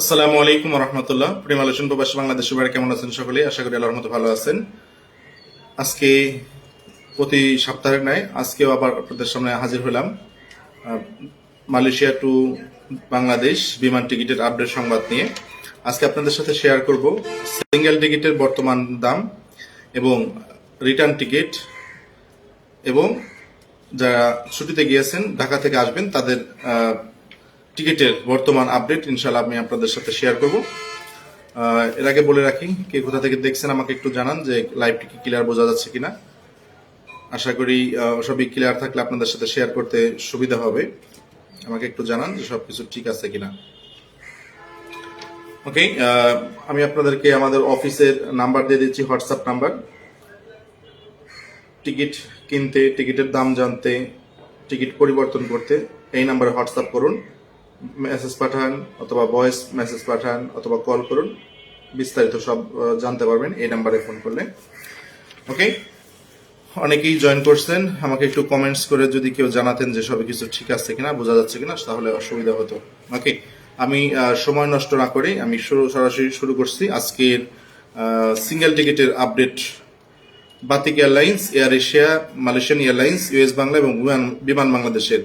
আসসালামু আলাইকুম রহমতুল্লাহ। প্রিয় আলোচন প্রবাসী বাংলাদেশ সবাই কেমন আছেন সকলে আশা করি আল্লাহর মতো ভালো আছেন। আজকে প্রতি সপ্তাহের ন্যায় আজকেও আবার আপনাদের সামনে হাজির হলাম মালয়েশিয়া টু বাংলাদেশ বিমান টিকিটের আপডেট সংবাদ নিয়ে। আজকে আপনাদের সাথে শেয়ার করব সিঙ্গেল টিকিটের বর্তমান দাম এবং রিটার্ন টিকিট এবং যারা ছুটিতে গিয়েছেন, ঢাকা থেকে আসবেন, তাদের টিকিটের বর্তমান আপডেট ইনশাল্লাহ আমি আপনাদের সাথে শেয়ার করব। এর আগে বলে রাখি, কে কোথা থেকে দেখছেন আমাকে একটু জানান যে লাইভটি কি ক্লিয়ার বোঝা যাচ্ছে কিনা। আশা করি সবই ক্লিয়ার থাকলে আপনাদের সাথে শেয়ার করতে সুবিধা হবে। আমাকে একটু জানান যে সবকিছু ঠিক আছে কিনা। ওকে আমি আপনাদেরকে আমাদের অফিসের নাম্বার দিয়ে দিচ্ছি হোয়াটসঅ্যাপ নাম্বার টিকিট কিনতে, টিকিটের দাম জানতে, টিকিট পরিবর্তন করতে, এই নাম্বারে হোয়াটসঅ্যাপ করুন। মেসেজ পাঠান অথবা ভয়েস মেসেজ পাঠান অথবা কল করুন। বিস্তারিত সব জানতে পারবেন এই নাম্বারে ফোন করলে। ওকে অনেকেই জয়েন করছেন, আমাকে একটু কমেন্টস করে যদি কেউ জানাতেন যে সব কিছু ঠিক আছে কিনা, বোঝা যাচ্ছে কিনা, তাহলে অসুবিধা হতো। ওকে আমি সময় নষ্ট না করে আমি শুরু, সরাসরি শুরু করছি আজকের সিঙ্গেল টিকিটের update Batik airlines Air Asia Malaysian airlines US Bangla এবং বিমান বাংলাদেশের।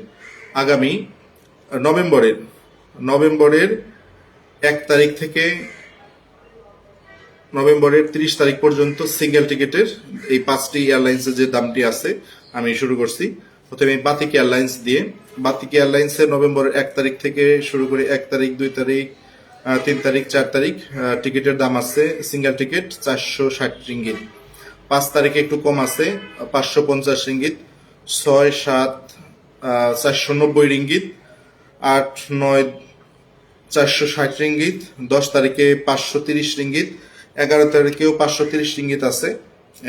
আগামী নভেম্বরের নভেম্বরের এক তারিখ থেকে নভেম্বরের তিরিশ তারিখ পর্যন্ত সিঙ্গেল টিকিটের এই পাঁচটি এয়ারলাইন্সের যে দামটি আছে, আমি শুরু করছি। প্রথমে বাতিক এয়ারলাইন্স দিয়ে, বাতিক এয়ারলাইন্সের নভেম্বরের এক তারিখ থেকে শুরু করে এক তারিখ, দুই তারিখ তিন তারিখ, চার তারিখ টিকিটের দাম আছে সিঙ্গেল টিকিট চারশো ষাট রিঙ্গিত পাঁচ তারিখে একটু কম আছে, পাঁচশো পঞ্চাশ রিঙ্গিত ছয় সাত চারশো নব্বই রিঙ্গিত আট, নয়, চারশো ষাট রিঙ্গিত, দশ তারিখে পাঁচশো তিরিশ রিঙ্গিত, এগারো তারিখেও পাঁচশো তিরিশ রিঙ্গিত আছে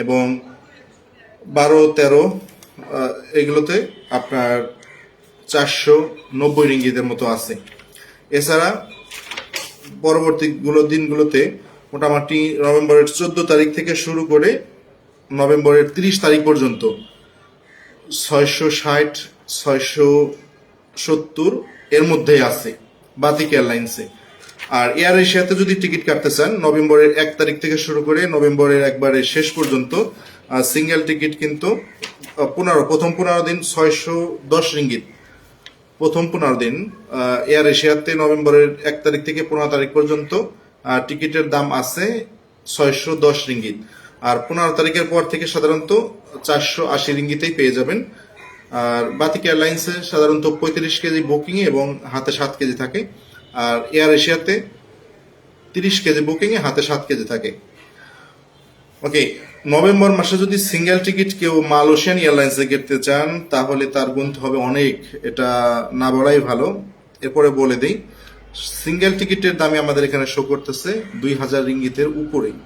এবং বারো, তেরো এগুলোতে আপনার চারশো নব্বই রিঙ্গিতের মতো আছে। এছাড়া পরবর্তী গুলো দিনগুলোতে মোটামুটি নভেম্বরের চোদ্দ তারিখ থেকে শুরু করে নভেম্বরের তিরিশ তারিখ পর্যন্ত ছয়শো ষাট, ছয়শো সত্তর এর মধ্যেই আছে, বাতিক এয়ারলাইন্সে। আর এয়ার এশিয়াতে যদি টিকিট কাটতে চান, নভেম্বরের এক তারিখ থেকে শুরু করে নভেম্বরের একবারে শেষ পর্যন্ত সিঙ্গেল টিকিট কিন্তু পনেরো, প্রথম পনেরো দিন ছয়শো দশ রিঙ্গিত। প্রথম পনেরো দিন এয়ার এশিয়াতে নভেম্বরের এক তারিখ থেকে পনেরো তারিখ পর্যন্ত টিকিটের দাম আছে ছয়শো দশ রিঙ্গিত। আর পনেরো তারিখের পর থেকে সাধারণত চারশো আশি রিঙ্গিতেই পেয়ে যাবেন আর বাতিক এয়ারলাইন্সে সাধারণত পঁয়ত্রিশ কেজি বুকিং এবং হাতে সাত কেজি থাকে। আর এয়ার এশিয়াতে তিরিশ কেজি বুকিং এ হাতে সাত কেজি থাকে। ওকে, নভেম্বর মাসে যদি সিঙ্গেল টিকিট কেউ মালয়েশিয়ান এয়ারলাইন্সে কিনতে চান, তাহলে তার গুনতে হবে অনেক। এটা না বলাই ভালো। এরপরে বলে দিই, সিঙ্গেল টিকিটের দামে আমাদের এখানে শো করতেছে দুই হাজার রিঙ্গিতের উপরেই।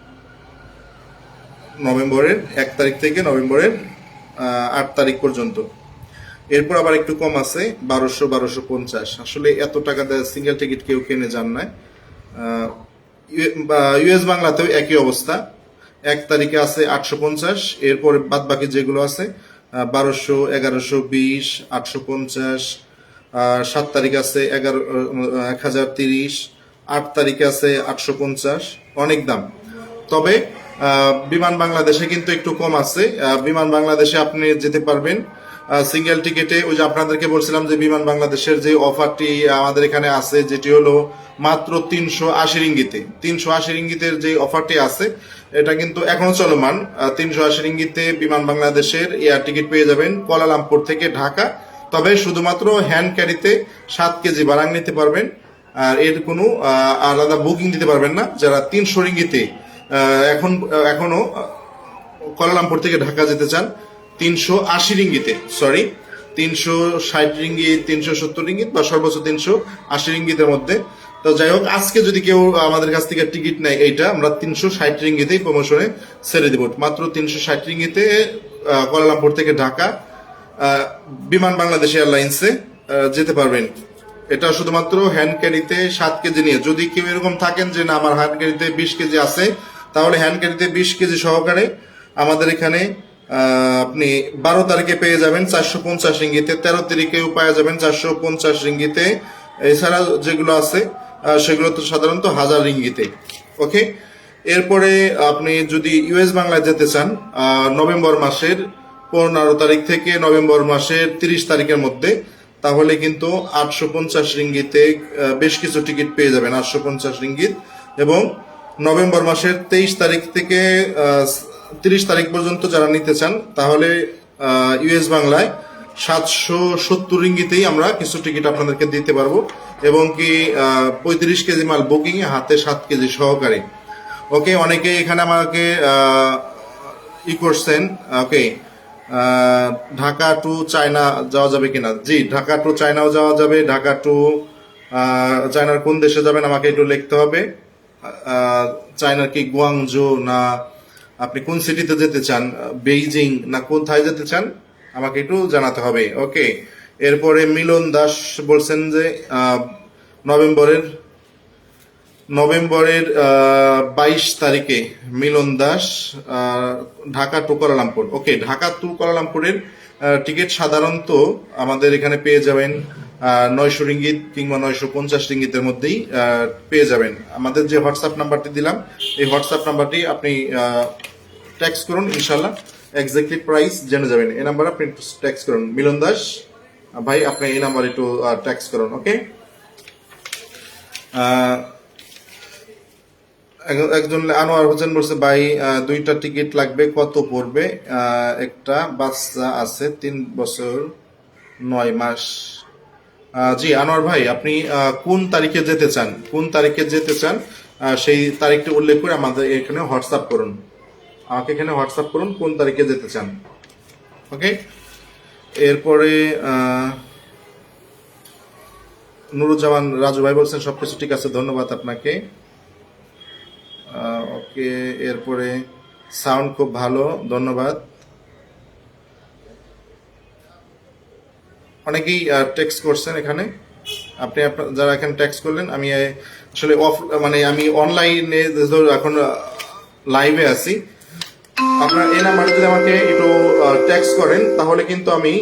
নভেম্বরের এক তারিখ থেকে নভেম্বরের আট তারিখ পর্যন্ত। এরপর আবার একটু কম আছে, বারোশো বারোশো পঞ্চাশ। আসলে এত টাকা দেয় সিঙ্গেল টিকিট কেউ কিনে যান না ইউএস বাংলাতেও একই অবস্থা। এক তারিখে আছে আটশো পঞ্চাশ, এরপর বাদ বাকি যেগুলো আছে বারোশো, এগারোশো, বিশ, আটশো পঞ্চাশ সাত তারিখ আছে এগারো এক হাজার তিরিশ, আট তারিখে আছে আটশো পঞ্চাশ। অনেক দাম। তবে বিমান বাংলাদেশে কিন্তু একটু কম আছে। বিমান বাংলাদেশে আপনি যেতে পারবেন। সিঙ্গেল টিকেটে ওই যে আপনাদেরকে বলছিলাম যে বিমান বাংলাদেশের যে অফারটি আমাদের এখানে আছে, যেটি হলো মাত্র তিনশো আশি রিঙ্গিতে। তিনশো আশি রিঙ্গিতের যে অফারটি আছে, এটা কিন্তু এখনও চলমান। তিনশো আশি রিঙ্গিতে বিমান বাংলাদেশের এয়ার টিকিট পেয়ে যাবেন কোয়ালালামপুর থেকে ঢাকা। তবে শুধুমাত্র হ্যান্ড ক্যারিতে সাত কেজি বারাং নিতে পারবেন। আর এর কোনো আলাদা বুকিং দিতে পারবেন না। যারা তিনশো রিঙ্গিতে এখন এখনও কোয়ালালামপুর থেকে ঢাকা যেতে চান তিনশো আশি রিঙ্গিতে সরি তিনশো ষাট রিঙ্গিত তিনশো সত্তর রিঙ্গিত বা সর্বোচ্চ তিনশো আশি রিঙ্গিতের মধ্যে। তো যাই হোক আজকে যদি কেউ আমাদের কাছ থেকে টিকিট নেয় এইটা আমরা তিনশো ষাট রিঙ্গিতেই প্রমোশনে ছেড়ে দেব। মাত্র তিনশো ষাট রিঙ্গিতে আহ, কোয়ালালামপুর থেকে ঢাকা বিমান বাংলাদেশ এয়ারলাইন্সে যেতে পারবেন। এটা শুধুমাত্র হ্যান্ড ক্যারিতে সাত কেজি নিয়ে। যদি কেউ এরকম থাকেন যে না আমার হ্যান্ড ক্যারিতে বিশ কেজি আছে তাহলে হ্যান্ড ক্যারিতে বিশ কেজি সহকারে আমাদের এখানে আপনি বারো তারিখে পেয়ে যাবেন চারশো পঞ্চাশ রিঙ্গিতে, তেরো তারিখেও পাওয়া যাবেন চারশো পঞ্চাশ রিঙ্গিতে। এছাড়া যেগুলো আছে সেগুলো তো সাধারণত হাজার রিঙ্গিতে। ওকে? এরপরে আপনি যদি ইউএস বাংলায় যেতে চান নভেম্বর মাসের পনেরো তারিখ থেকে নভেম্বর মাসের তিরিশ তারিখের মধ্যে, তাহলে কিন্তু আটশো পঞ্চাশ রিঙ্গিতে বেশ কিছু টিকিট পেয়ে যাবেন, আটশো পঞ্চাশ রিঙ্গিত। এবং নভেম্বর মাসের তেইশ তারিখ থেকে তিরিশ তারিখ পর্যন্ত যারা নিতে চান, তাহলে ইউএস বাংলায় সাতশো সত্তর রিঙ্গিতেই আমরা কিছু টিকিট আপনাদেরকে দিতে পারব এবং কি পঁয়ত্রিশ কেজি মাল বুকিং হাতে সাত কেজি সহকারে। ওকে, অনেকে এখানে আমাকে ই করছেন, ওকে ঢাকা টু চায়না যাওয়া যাবে কিনা? জি, ঢাকা টু চায়নাও যাওয়া যাবে, ঢাকা টু চায়নার কোন দেশে যাবেন আমাকে একটু লিখতে হবে। চায়নার কি গুয়াংজো না আপনি কোন সিটিতে যেতে চান, বেইজিং না কোন কোথায় যেতে চান, আমাকে একটু জানাতে হবে, ওকে? এরপরে মিলন দাস বলছেন যে নভেম্বরের নভেম্বরের বাইশ তারিখে Milon Das Dhaka to Kuala Lumpur, okay? Dhaka to কুয়ালালামপুরের ticket সাধারণত আমাদের এখানে পেয়ে যাবেন নয়শো রিঙ্গিত কিংবা নয়শো পঞ্চাশ রিঙ্গিতের মধ্যেই পেয়ে যাবেন। আমাদের যে হোয়াটসঅ্যাপ নাম্বারটি দিলাম, এই হোয়াটসঅ্যাপ নাম্বারটি আপনি ট্যাক্স করুন ইনশাল্লাহ এক্স্যাক্টলি প্রাইস জেনে যাবেন। এই নাম্বার আপনি ট্যাক্স করুন। মিলন দাস, ভাই, আপনি এই নাম্বার একটু ট্যাক্স করুন ওকে এক- একজন আনোয়ার হোসেন বলছে, ভাই দুইটা টিকিট লাগবে, কত পড়বে? একটা বাচ্চা আছে, তিন বছর, নয় মাস। জি, আনোয়ার ভাই, আপনি কোন তারিখে যেতে চান? কোন তারিখে যেতে চান? সেই তারিখটি উল্লেখ করে আমাদের এখানে হোয়াটসঅ্যাপ করুন। আমাকে এখানে হোয়াটসঅ্যাপ করুন কোন তারিখে যেতে চান। ওকে? এরপরে নুরুজ্জামান রাজু ভাই বলছেন, সবকিছু ঠিক আছে, ধন্যবাদ আপনাকে। ওকে, এরপরে, সাউন্ড খুব ভালো, ধন্যবাদ। অনেকেই টেক্সট করছেন এখানে। আপনি যারা এখানে টেক্সট করলেন, আমি আসলে অফ মানে আমি অনলাইনে এখন লাইভে আছি। আপনার এই নাম্বারে যদি আমাকে একটু টেক্সট করেন, তাহলে কিন্তু আমি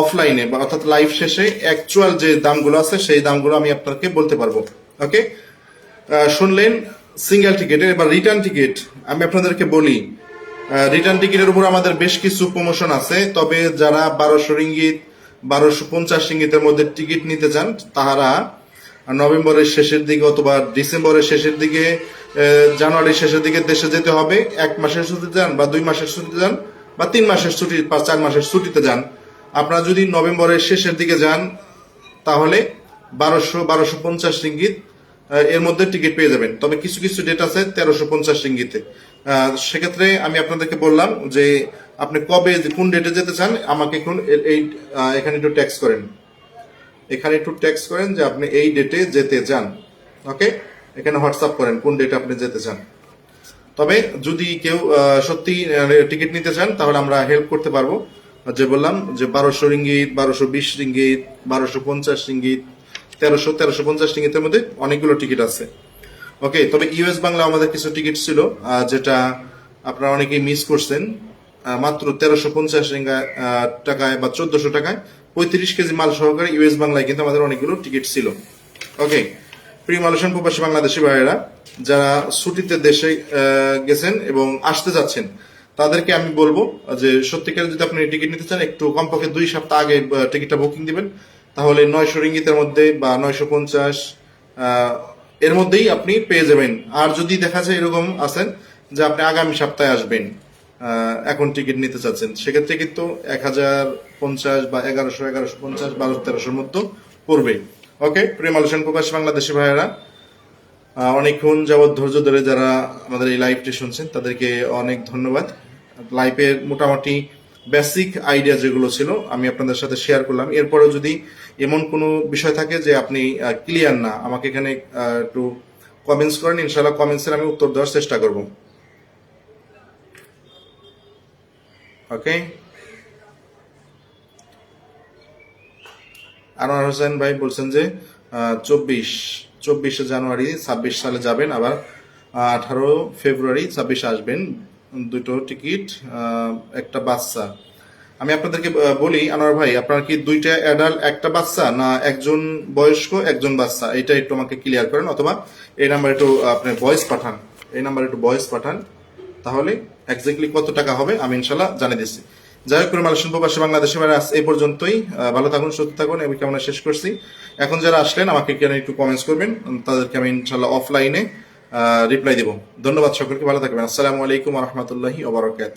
অফলাইনে বা অর্থাৎ লাইভ শেষে অ্যাকচুয়াল যে দামগুলো আছে, সেই দামগুলো আমি আপনাকে বলতে পারব। ওকে শুনলেন সিঙ্গেল টিকিটের এবার রিটার্ন টিকিট আমি আপনাদেরকে বলি রিটার্ন টিকিটের উপর আমাদের বেশ কিছু প্রমোশন আছে। তবে যারা বারোশো রিঙ্গিত, বারোশো পঞ্চাশ রিঙ্গিতের মধ্যে টিকিট নিতে চান, তাহারা নভেম্বরের শেষের দিকে অথবা ডিসেম্বরের শেষের দিকে জানুয়ারির শেষের দিকে দেশে যেতে হবে। এক মাসের ছুটিতে যান বা দুই মাসের ছুটিতে যান বা তিন মাসের ছুটি বা চার মাসের ছুটিতে যান। আপনারা যদি নভেম্বরের শেষের দিকে যান, তাহলে বারোশো বারোশো পঞ্চাশ রিঙ্গিত এর মধ্যে টিকিট পেয়ে যাবেন। তবে কিছু কিছু ডেট আছে তেরোশো পঞ্চাশ রিঙ্গিতে। সেক্ষেত্রে আমি আপনাদেরকে বললাম যে আপনি কবে কোন ডেটে যেতে চান, আমাকে এখন এই এখানে একটু ট্যাক্স করেন। এখানে একটু ট্যাক্স করেন যে আপনি এই ডেটে যেতে চান। ওকে এখানে হোয়াটসঅ্যাপ করেন কোন ডেটে আপনি যেতে চান। তবে যদি কেউ সত্যি টিকিট নিতে চান, তাহলে আমরা হেল্প করতে পারব। যে বললাম যে বারোশো রিঙ্গিত, বারোশো বিশ রিঙ্গিত, বারোশো পঞ্চাশ রিঙ্গিত, তেরোশো তেরোশো পঞ্চাশ রিঙ্গিতের মধ্যে অনেকগুলো টিকিট আছে। ওকে তবে ইউএস বাংলা আমাদের কিছু টিকিট ছিল যেটা আপনারা অনেকেই মিস করছেন। মাত্র তেরোশো পঞ্চাশ টাকায় বা চোদ্দশো টাকায় পঁয়ত্রিশ কেজি মাল সহকারে ইউএস বাংলায় কিন্তু আমাদের অনেকগুলো টিকিট ছিল। ওকে প্রিয় মালয়েশিয়ান প্রবাসী বাংলাদেশি ভাইয়েরা, যারা ছুটিতে দেশে গেছেন এবং আসতে যাচ্ছেন, তাদেরকে আমি বলব যে সত্যিকার যদি আপনি টিকিট নিতে চান, একটু কমপক্ষে দুই সপ্তাহ আগে টিকিটটা বুকিং দিবেন। তাহলে নয়শো রিঙ্গিতের মধ্যে বা নয়শো পঞ্চাশ এর মধ্যেই আপনি পেয়ে যাবেন। আর যদি দেখা যায় এরকম আছেন যে আপনি আগামী সপ্তাহে আসবেন এখন টিকিট নিতে চাচ্ছেন, সেক্ষেত্রে কিন্তু এক হাজার পঞ্চাশ বা এগারোশো এগারোশো পঞ্চাশ বারোশো তেরোশোর মধ্যে পড়বে। ওকে প্রেম মালয়েশিয়ান প্রকাশ বাংলাদেশি ভাইয়েরা অনেকক্ষণ যাবৎ ধৈর্য ধরে যারা আমাদের এই লাইভটি শুনছেন, তাদেরকে অনেক ধন্যবাদ। লাইভের মোটামুটি বেসিক আইডিয়া যেগুলো ছিল, আমি আপনাদের সাথে শেয়ার করলাম। এরপরেও যদি এমন কোনো বিষয় থাকে যে আপনি ক্লিয়ার না, আমাকে এখানে একটু কমেন্টস করেন ইনশাল্লাহ কমেন্টসের আমি উত্তর দেওয়ার চেষ্টা করব। ওকে আনোয়ার হোসেন ভাই বলছেন যে চব্বিশ, চব্বিশে জানুয়ারি, ছাব্বিশ সালে যাবেন, আবার আঠারো ফেব্রুয়ারি, ছাব্বিশে আসবেন। দুটো টিকিট একটা বাচ্চা। আমি আপনাদেরকে বলি, আনোয়ার ভাই, আপনার কি দুইটা অ্যাডাল্ট একটা বাচ্চা, না একজন বয়স্ক, একজন বাচ্চা? এটা একটু আমাকে ক্লিয়ার করেন, অথবা এই নাম্বার একটু আপনি ভয়েস পাঠান। এই নাম্বার একটু ভয়েস পাঠান, তাহলে এক্স্যাক্টলি কত টাকা হবে, আমি ইনশাল্লাহ জানিয়ে দিচ্ছি। যাই হোক মালয়েশিয়ান প্রবাসী বাংলাদেশে মানে আজ এই পর্যন্তই। ভালো থাকুন, সুস্থ থাকুন আমি কেমন শেষ করছি। এখন যারা আসলেন, আমাকে কেন একটু কমেন্টস করবেন, তাদেরকে আমি ইনশাল্লাহ অফলাইনে রিপ্লাই দেবো। ধন্যবাদ সকলকে ভালো থাকবেন। আসসালামু আলাইকুম রহমতুল্লাহি ওবরাকাত